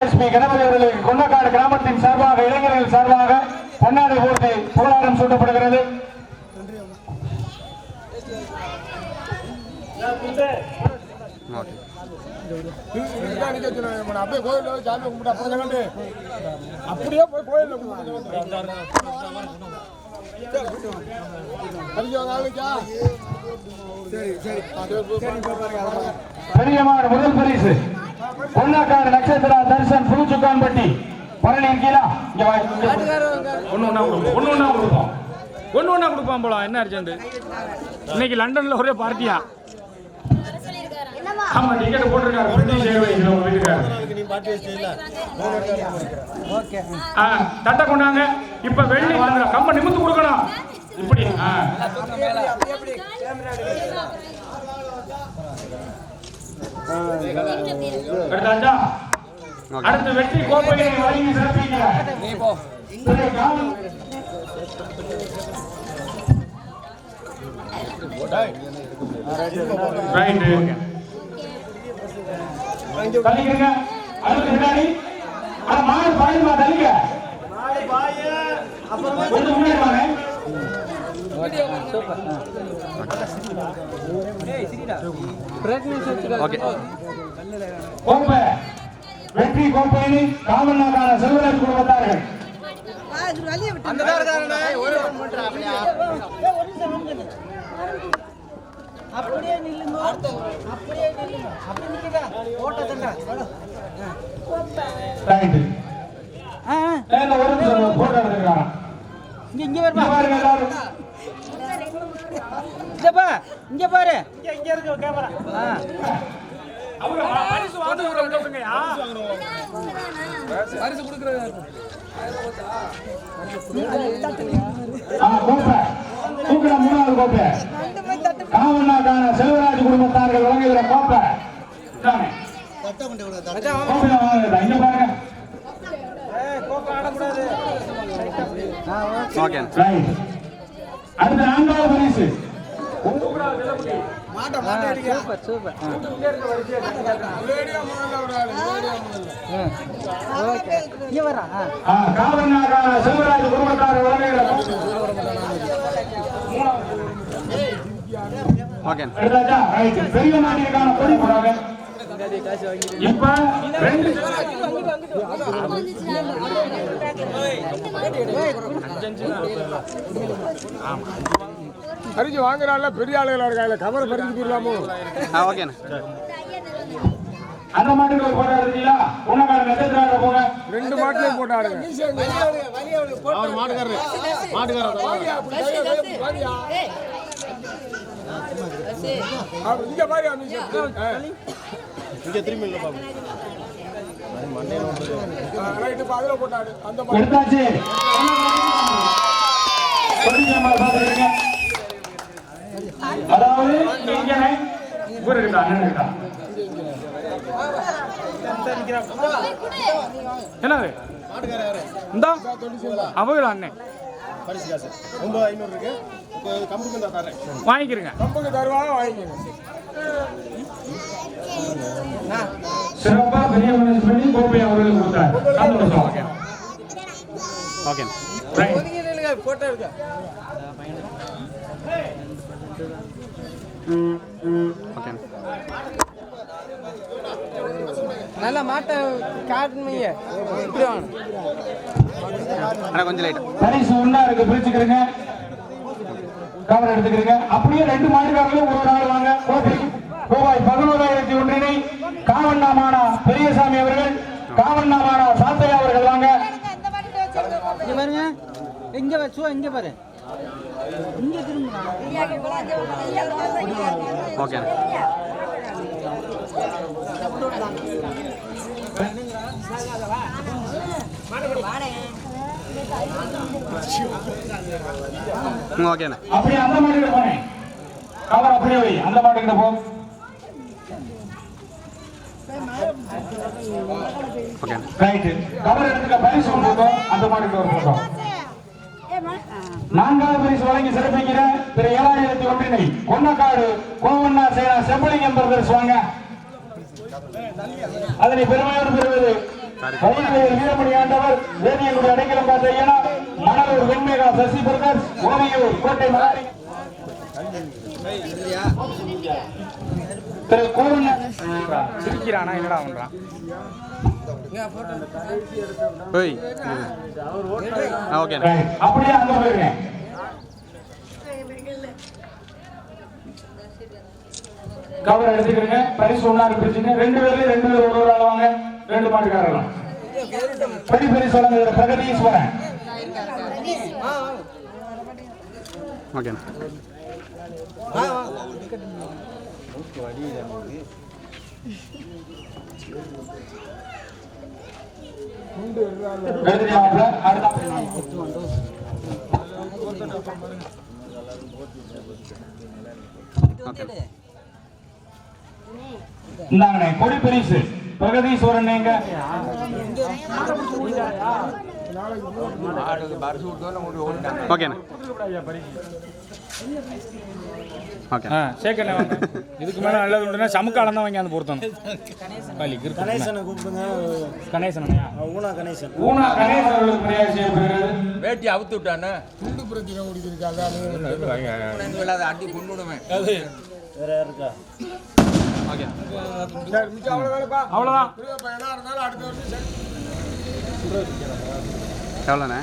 SP Ganapathi அவர்களுக்கு கொன்னக்காடு கிராமத்தின் சார்பாக இளைஞர்கள் சார்பாக பொன்னாடி ஊர்தி புகழாரம் சூட்டப்படுகிறது. அப்படியே போய் கோயில் பெரியமார் அப்படியே போய் முதல் பரிசு. கொன்னக்காடு நட்சத்திரா தரிசன் புதுச்சுக்கான்பட்டி பழனி கீழா இங்க. ஒன்று ஒன்றா கொடுப்போம் ஒன்று ஒன்றா கொடுப்போம் ஒன்று ஒன்றா கொடுப்பான் போலாம் என்ன அர்ஜென்ட் இன்னைக்கு லண்டன்ல ஒரே பார்ட்டியா ஆமா டிக்கெட் போட்டிருக்காரு உங்க வீட்டுக்காரர் ஆ தட்டை கொண்டாங்க இப்ப வெள்ளி கம்ப நிமித்து கொடுக்கணும் இப்படி அடுத்து வெற்றி கோப்பையை வழங்கி திரு காவல் ரைட்டு தள்ளிக்கிறங்க அடுத்து பின்னாடி மாடு பாயுமா தள்ளிக்க? கொஞ்சம் முன்னாடி வாங்க. ஓகே கோப்பை. வெற்றி கோப்பையினை காமநாகான செல்வராஜ் குடும்பத்தார்கள் அப்படியே? நில்லுங்க. அப்படியே நில்லுங்க. அப்படி நிக்கிறா ஓட்ட தண்டா ஒரு போட்டோ இங்க இங்க இங்க எல்லாரும் இங்க பா இங்க பாரு. இங்க இங்க இருக்கு கேமரா அவங்க பரிசு கோப்பை தூக்குற மூணாவது கோப்பை காவல்நாக்கான செல்வராஜ் குடும்பத்தார்கள் வழங்குகிற கோப்பை ஓகே. ரைட் அடுத்த நான்காவது பரிசு. Super super. லேடியா முதல்ல ஒரு ஆளு, லேடியா முதல்ல. ஓகே. இங்க வரா. ஆ, காவல்நாக்கான செல்வராஜ் குடும்பத்தார்கள் வழங்குகிற ஓகே எடுத்தாச்சா? ரைட் பெரிய மாட்டிற்கான கொடி போறாங்க. இப்ப ரெண்டு பறிச்சு வாங்குறாள்ல பெரிய ஆளுகளா இருக்காங்க கவரை பறிச்சு போயிடலாமோ ஆ ஓகேண்ணே அந்த மாட்டுக்கு ஒரு போட்டோ எடுத்தீங்களா உனக்கான நட்சத்திராக போங்க. ரெண்டு மாட்டிலையும் போட்டாருங்க. அவர் மாட்டுக்காரரு மாட்டுக்காரர் இங்க பாரு இங்க திரும்பி இல்ல பாபு ரைட்டு அந்த எடுத்தாச்சு அதாவது இவர் இருக்கா அண்ணன் இருக்கா? அவங்க அண்ணன். பரிசு காசு. ஒன்பது ஐநூறு இருக்கு. இப்போ கம்புக்கு தான் தரேன். வாங்கிக்கிறங்க. கம்புக்கு தருவாங்க வாங்கிக்கோங்க சிறப்பா பெரிய மனசு பண்ணி கோப்பை அவர்களுக்கு கொடுத்தார். சந்தோஷம். ஓகே. ரைட் போட்டோ எடுக்க ஓகே. நல்ல மாட்டை காட்டுனீங்க. இப்படி வாங்க கொஞ்சம் லைட்டா. பரிசு ஒண்ணா இருக்கு பிரிச்சுக்கிறீங்க. கவர் எடுத்துக்கிறீங்க. அப்படியே ரெண்டு மாட்டுக்காரர்களும் ஒரு நாள் வாங்க. கோப்பை ரூபாய் பதினோராயிரத்தி ஒன்றினை காவண்ணாமானா பெரியசாமி அவர்கள் காவண்ணாமானா சாத்தையா அவர்கள் வாங்க. இங்க பாருங்க. இங்க வா சுவா இங்க பாரு. இங்க திரும்புங்க ஓகே. ஓகேண்ணே அப்படியே அந்த மாட்டுக்கிட்ட போனேன். கவர் அப்படியே வை அந்த மாட்டுக்கிட்ட போ. ரைட்டு கவர் எடுத்துக்க பரிசு இருக்கும் அந்த மாட்டுக்கிட்ட ஒரு போட்டோம் நான்காவது பரிசு வழங்கி சிறப்பிக்கிற திரு ஏழாயிரத்தி ஒன்றினை கொன்னக்காடு கோவண்ணா சேனா செம்பலிங்கம் பிரதர்ஸ் வாங்க. அதனை பெருமையோடு பெறுவது கையிலையில் வீரமணி ஆண்டவர் வேதியனுடைய அடைக்கலம் பார்த்த ஐயனா மணலூர் வெண்மேகா சசி பிரதர்ஸ் ஓவியூர் கோட்டை திரு கூர்ண சிரிக்கிறானா என்னடா பண்றான் அப்படியே அங்க போயிருக்கேன் கவர் எடுத்துக்கிறீங்க. பரிசு ஒன்னாரு பிரிச்சுங்க ரெண்டு பேர்லயும் ரெண்டு பேர் ஒரு ஒரு ஆள் வாங்க ரெண்டு மாட்டுக்காரர்களும் பெரிய பரிசு வழங்குகிற பிரகதீஸ்வரன். எழுதினாப்ல அடுத்த ஓகே இந்தாங்கண்ணே கொடி பரிசு. பிரகதீஸ்வரன் எங்க ஓகேண்ணே. ஓகே. ஆ சேக்கண்ணே வாங்க. இதுக்கு மேலே நல்லது உண்டுனா சமுக்காலம் தான் வாங்கி அந்த பொருத்தணும் காலி கணேசனை கூப்பிடுங்க. கணேசனையா? ஊனா கணேசன். ஊனா கணேசன் அவர்களுக்கு மரியாதை செய்யப்படுகிறது. வேட்டி அவுத்து விட்டானே? துண்டு பிரச்சனை அடி கொண்டு விடுவேன் வேற இருக்கா? ஓகே. அவ்வளோதான் பையனா இருந்தாலும் அடுத்த வருஷம் சரி. எவ்வளோண்ணே